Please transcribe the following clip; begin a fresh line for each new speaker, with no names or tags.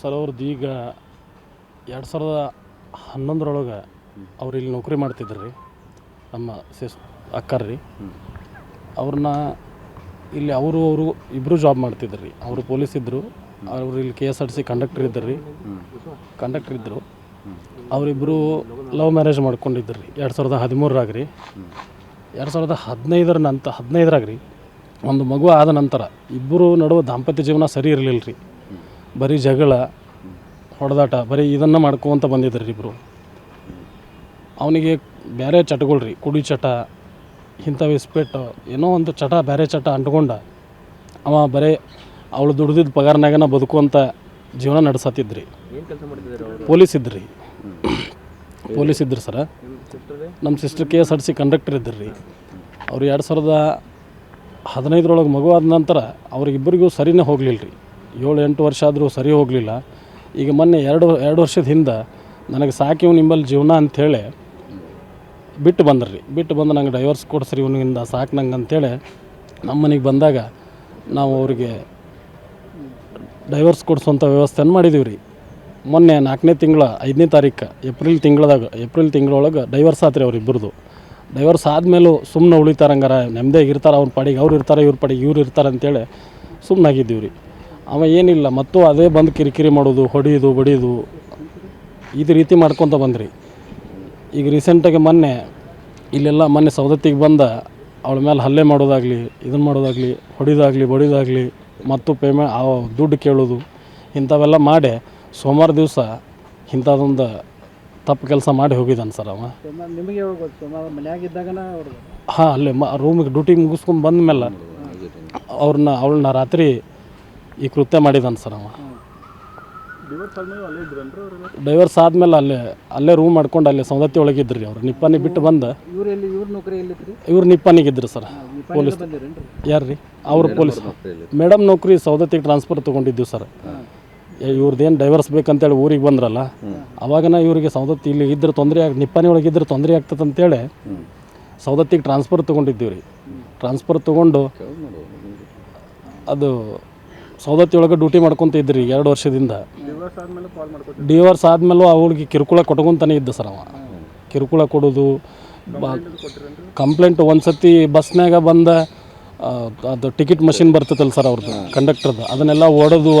Sir ಅವ್ರದ್ದು ಈಗ ಎರಡು ಸಾವಿರದ ಹನ್ನೊಂದರೊಳಗೆ ಅವ್ರು ಇಲ್ಲಿ ನೌಕರಿ ಮಾಡ್ತಿದ್ರು ರೀ ನಮ್ಮ ಸಿಸ್ ಅಕ್ಕರ್ ರೀ. ಅವ್ರನ್ನ ಇಲ್ಲಿ ಅವರು ಅವರು ಇಬ್ಬರು ಜಾಬ್ ಮಾಡ್ತಿದ್ರು ರೀ. ಅವರು ಪೊಲೀಸ್ ಇದ್ದರು ಅವರು ಇಲ್ಲಿ K S R T C conductor ಇದ್ದರು ರೀ. ಕಂಡಕ್ಟರ್ ಇದ್ದರು ಅವರಿಬ್ಬರು ಲವ್ ಮ್ಯಾರೇಜ್ ಮಾಡ್ಕೊಂಡಿದ್ರು ರೀ ಎರಡು ಸಾವಿರದ ಹದಿಮೂರರಾಗ ರೀ. ಎರಡು ಸಾವಿರದ ಹದಿನೈದರ ನಂತರ ಹದಿನೈದರಾಗ ರೀ. ಒಂದು ಮಗು ಆದ ನಂತರ ಇಬ್ಬರು ನಡುವೆ ದಾಂಪತ್ಯ ಜೀವನ ಸರಿ ಇರಲಿಲ್ಲ ರೀ ಬರೀ ಜಗಳ ಹೊಡೆದಾಟ ಬರೀ ಇದನ್ನು ಮಾಡ್ಕೊಂತ ಬಂದಿದ್ದಾರೆ ಇಬ್ಬರು ಅವನಿಗೆ ಬೇರೆ ಚಟಗಳು ರೀ ಕುಡಿ ಚಟ ಇಂಥ ಇಸ್ಪೆಟ್ಟು ಏನೋ ಒಂದು ಚಟ ಬೇರೆ ಚಟ ಅಂಟ್ಕೊಂಡ ಅವ ಬರೀ ಅವಳು ದುಡ್ದಿದ್ದ ಪಗಾರನಾಗನ ಬದುಕುವಂಥ ಜೀವನ ನಡೆಸತ್ತಿದ್ರಿ. ಪೊಲೀಸ್ ಇದ್ರಿ. ಪೊಲೀಸ್ ಇದ್ರಿ ಸರ.
ನಮ್ಮ sister
K S R C conductor ಇದ್ದರು ರೀ. ಅವ್ರು ಎರಡು ಸಾವಿರದ ಹದಿನೈದರೊಳಗೆ ಮಗು ಆದ ನಂತರ ಅವ್ರಿಗಿಬ್ಬರಿಗೂ ಸರಿನೇ ಹೋಗಲಿಲ್ಲ ರೀ ಏಳು ಎಂಟು ವರ್ಷ ಆದರೂ ಸರಿ ಹೋಗಲಿಲ್ಲ. ಈಗ ಮೊನ್ನೆ ಎರಡು ಎರಡು ವರ್ಷದ ಹಿಂದೆ ನನಗೆ ಸಾಕಿವ್ ನಿಂಬಲ್ಲಿ ಜೀವನ ಅಂಥೇಳಿ ಬಿಟ್ಟು ಬಂದ್ರಿ. ಬಿಟ್ಟು ಬಂದು ನಂಗೆ ಡೈವರ್ಸ್ ಕೊಡ್ಸ್ರಿ ಇವನಿಂದ ಸಾಕು ನಂಗೆ ಅಂಥೇಳಿ ನಮ್ಮ ಮನೆಗೆ ಬಂದಾಗ ನಾವು ಅವರಿಗೆ ಡೈವರ್ಸ್ ಕೊಡಿಸುವಂಥ ವ್ಯವಸ್ಥೆಯನ್ನು ಮಾಡಿದ್ದೀವಿ ರೀ ಮೊನ್ನೆ ನಾಲ್ಕನೇ ತಿಂಗಳ, ಐದನೇ ತಾರೀಕು, ಏಪ್ರಿಲ್ ತಿಂಗಳದಾಗ, ಏಪ್ರಿಲ್ ತಿಂಗಳೊಳಗೆ ಡೈವರ್ಸ್ ಆತ್ರಿ ಅವ್ರಿಬ್ಬರದು ಡೈವರ್ಸ್ ಆದಮೇಲೂ ಸುಮ್ಮನೆ ಉಳಿತಾರಂಗಾರ, ನೆಮ್ಮದಿಯಾಗಿ ಇರ್ತಾರೆ ಅವ್ರ ಪಾಡಿಗೆ, ಅವ್ರು ಇರ್ತಾರೆ, ಇವ್ರ ಪಾಡಿಗೆ, ಇವ್ರು ಇರ್ತಾರೆ ಅಂತೇಳಿ ಸುಮ್ಮನಾಗಿದ್ದೀವಿ ರೀ ಅವ ಏನಿಲ್ಲ ಮತ್ತು ಅದೇ ಬಂದು ಕಿರಿಕಿರಿ ಮಾಡೋದು ಹೊಡೆಯೋದು ಬಡಿಯೋದು. ಇದು ರೀತಿ ಮಾಡ್ಕೊತ ಬಂದ್ರಿ. ಈಗ ರೀಸೆಂಟಾಗಿ ಮೊನ್ನೆ ಇಲ್ಲೆಲ್ಲ ಮೊನ್ನೆ ಸವದತ್ತಿಗೆ ಬಂದ ಅವಳ ಮೇಲೆ ಹಲ್ಲೆ ಮಾಡೋದಾಗಲಿ ಇದನ್ನು ಮಾಡೋದಾಗಲಿ ಹೊಡಿದಾಗಲಿ ಬಡಿದಾಗಲಿ ಮತ್ತು ಪೇಮೆ ದುಡ್ಡು ಕೇಳೋದು ಇಂಥವೆಲ್ಲ ಮಾಡಿ ಸೋಮವಾರ ದಿವಸ ಇಂಥದೊಂದು ತಪ್ಪು ಕೆಲಸ ಮಾಡಿ ಹೋಗಿದ್ದಾನೆ ಸರ್ ಅವ.
ನಿಮಗೆ
ಹಾಂ ಅಲ್ಲೇ ಮ ರೂಮಿಗೆ ಡ್ಯೂಟಿ ಮುಗಿಸ್ಕೊಂಡು ಬಂದ ಮೇಲೆ ಅವ್ರನ್ನ ಅವಳನ್ನ ರಾತ್ರಿ ಈ ಕೃತ್ಯ ಮಾಡಿದಾನೆ ಸರ್ ಅವ.
ಡೈವರ್ಸ್ ಆದ್ಮೇಲೆ ಅಲ್ಲೇ ಇದ್ರನ್ರಿ ಅವರು
ಡೈವರ್ಸ್ ಆದಮೇಲೆ ಅಲ್ಲೇ ಅಲ್ಲೇ ರೂಮ್ ಮಾಡ್ಕೊಂಡು ಅಲ್ಲೇ ಸೌದತ್ತಿ ಒಳಗಿದ್ರಿ ರೀ ಅವ್ರು. ನಿಪ್ಪಾನಿ ಬಿಟ್ಟು ಬಂದು.
ಇವ್ರು ಎಲ್ಲಿ ಇವ್ರ ನೌಕರಿ ಎಲ್ಲಿತ್ರಿ
ಇವ್ರು ನಿಪ್ಪಾನಿಗಿದ್ರು ಸರ್.
ಪೊಲೀಸ್ ಯಾರ್ರಿ?
ಯಾರು ರೀ ಅವ್ರು ಪೊಲೀಸ್ ಮೇಡಮ್ ನೌಕರಿ ಸೌದತ್ತಿಗೆ ಟ್ರಾನ್ಸ್ಫರ್ ತೊಗೊಂಡಿದ್ದೀವಿ ಸರ್. ಇವ್ರದ್ದೇನು ಡೈವರ್ಸ್ ಬೇಕಂತೇಳಿ ಊರಿಗೆ ಬಂದ್ರಲ್ಲ ಅವಾಗನ ಇವರಿಗೆ ಸೌದತ್ತಿ ಇಲ್ಲಿ ಇದ್ರೆ ತೊಂದರೆ ಆಗಿ ನಿಪ್ಪಾನಿ ಒಳಗೆ ಇದ್ರೆ ತೊಂದರೆ ಆಗ್ತದೆ ಅಂತೇಳಿ ಸೌದತ್ತಿಗೆ ಟ್ರಾನ್ಸ್ಫರ್ ತೊಗೊಂಡಿದ್ದೀವಿ ರೀ ಟ್ರಾನ್ಸ್ಫರ್ ತೊಗೊಂಡು ಅದು ಸೌದತ್ತಿ ಒಳಗೆ ಡ್ಯೂಟಿ ಮಾಡ್ಕೊತ ಇದ್ರಿ ಎರಡು ವರ್ಷದಿಂದ.
ಡಿವರ್ಸ್ ಆದ್ಮೇಲೆ
ಅವಳಿಗೆ ಕಿರುಕುಳ ಕೊಟ್ಕೊಂತಾನೆ ಇದ್ದ ಸರ್ ಅವ. ಕಿರುಕುಳ ಕೊಡೋದು ಕಂಪ್ಲೇಂಟ್ ಒಂದು ಸತಿ ಬಸ್ನಾಗ ಬಂದ ಅದು ಟಿಕೆಟ್ ಮಷಿನ್ ಬರ್ತೈತಲ್ಲ ಸರ್ ಅವ್ರದ್ದು ಕಂಡಕ್ಟರ್ದು ಅದನ್ನೆಲ್ಲ ಓಡೋದು